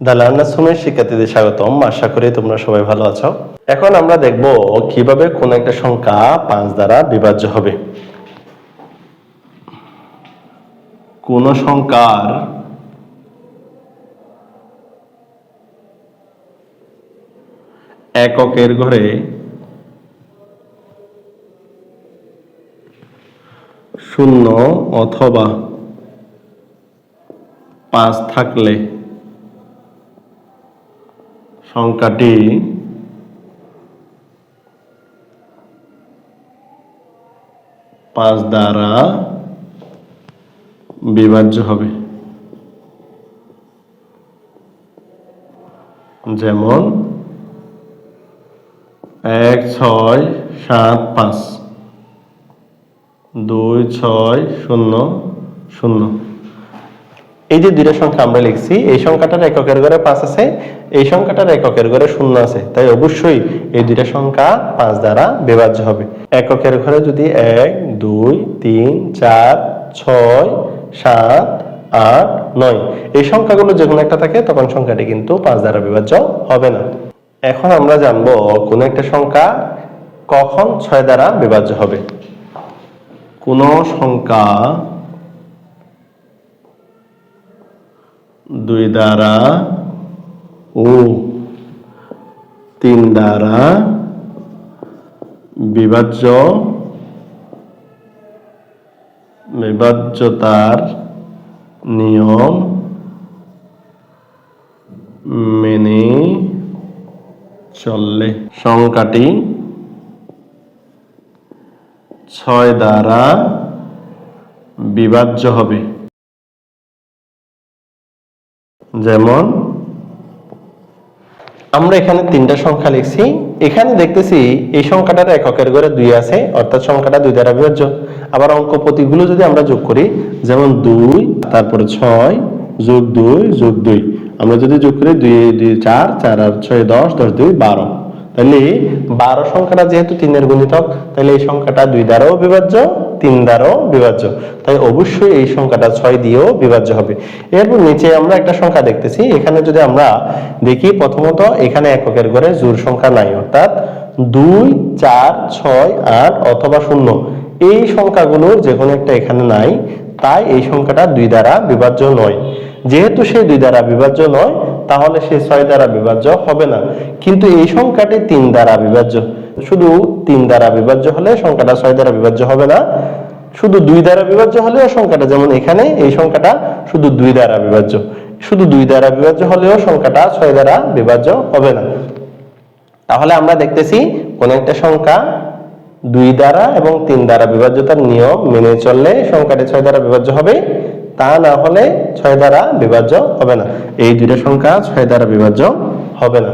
The learners হোমের শিক্ষার্থীদের স্বাগতম। আশা করি তোমরা সবাই ভালো আছো। এখন আমরা দেখব কীভাবে কোন একটা সংখ্যা পাঁচ দ্বারা বিভাজ্য হবে। কোন সংখ্যার এককের ঘরে শূন্য অথবা পাঁচ থাকলে সংখ্যাটি পাঁচ দ্বারা বিভাজ্য হবে। যেমন এক ছয় সাত পাঁচ। দুই ছয় শূন্য শূন্য। এই যে দুইটা সংখ্যা আমরা লিখছি, এই সংখ্যাটার এককের ঘরে পাঁচ আছে, এই সংখ্যাটার এককের ঘরে শূন্য আছে। তাই অবশ্যই এই দুইটা সংখ্যা পাঁচ দ্বারা বিভাজ্য হবে। এককের ঘরে যদি এক, দুই, তিন, চার, ছয়, সাত, আট, নয়, এই সংখ্যাগুলো যে কোনো একটা থাকে, তখন সংখ্যাটি কিন্তু পাঁচ দ্বারা বিভাজ্য হবে না। এখন আমরা জানব কোন একটা সংখ্যা কখন ছয় দ্বারা বিভাজ্য হবে। কোন সংখ্যা দুই দ্বারা ও, তিন দ্বারা বিভাজ্য, বিভাজ্যতার নিয়ম মেনে চললে। সংখ্যাটি ছয় দ্বারা বিভাজ্য হবে। যেমন, আমরা এখানে তিনটা সংখ্যা লিখছি। এখানে দেখতেছি এই সংখ্যাটার এককের ঘরে দুই আছে, অর্থাৎ সংখ্যাটা দুই দ্বারা বিভাজ্য। আবার অঙ্ক প্রতীকগুলো যদি আমরা যোগ করি, যেমন দুই, তারপরে ছয়, যোগ দুই যোগ দুই। আমরা যদি যোগ করি, দুই দুই, চার চার আর ছয়, দশ দশ, দুই, বারো। তাহলে বারো সংখ্যাটা যেহেতু তিনের গুণিতক তাহলে এই সংখ্যাটা দুই দ্বারাও বিভাজ্য তিন দ্বারাও বিভাজ্য। তাই অবশ্যই এই সংখ্যাটা ছয় দিয়েও বিভাজ্য হবে। এরপর নিচে আমরা একটা সংখ্যা দেখতেছি। এখানে যদি আমরা দেখি, প্রথমত এখানে এককের ঘরে জোর সংখ্যা নাই, অর্থাৎ দুই, চার, ছয়, আট অথবা শূন্য। এই সংখ্যাগুলোর যে কোনো একটা এখানে নাই, তাই এই সংখ্যাটা দুই দ্বারা বিভাজ্য নয়। যেহেতু সে দুই দ্বারা বিভাজ্য নয়, তাহলে সে ছয় দ্বারা বিভাজ্য হবে না। কিন্তু এই সংখ্যাটি তিন দ্বারা বিভাজ্য। শুধু তিন দ্বারা বিভাজ্য হলে সংখ্যাটা ছয় দ্বারা বিভাজ্য হবে না। শুধু দুই দ্বারা বিভাজ্য হলেও সংখ্যাটা, যেমন এখানে এই সংখ্যাটা শুধু দুই দ্বারা বিভাজ্য। শুধু দুই দ্বারা বিভাজ্য হলেও সংখ্যাটা ছয় দ্বারা বিভাজ্য হবে না। তাহলে আমরা দেখতেছি কোন একটা সংখ্যা দুই দ্বারা এবং তিন দ্বারা বিভাজ্যতার নিয়ম মেনে চললে সংখ্যাটি ছয় দ্বারা বিভাজ্য হবে, তা না হলে ছয় দ্বারা বিভাজ্য হবে না। এই দুইটা সংখ্যা ছয় দ্বারা বিভাজ্য হবে না।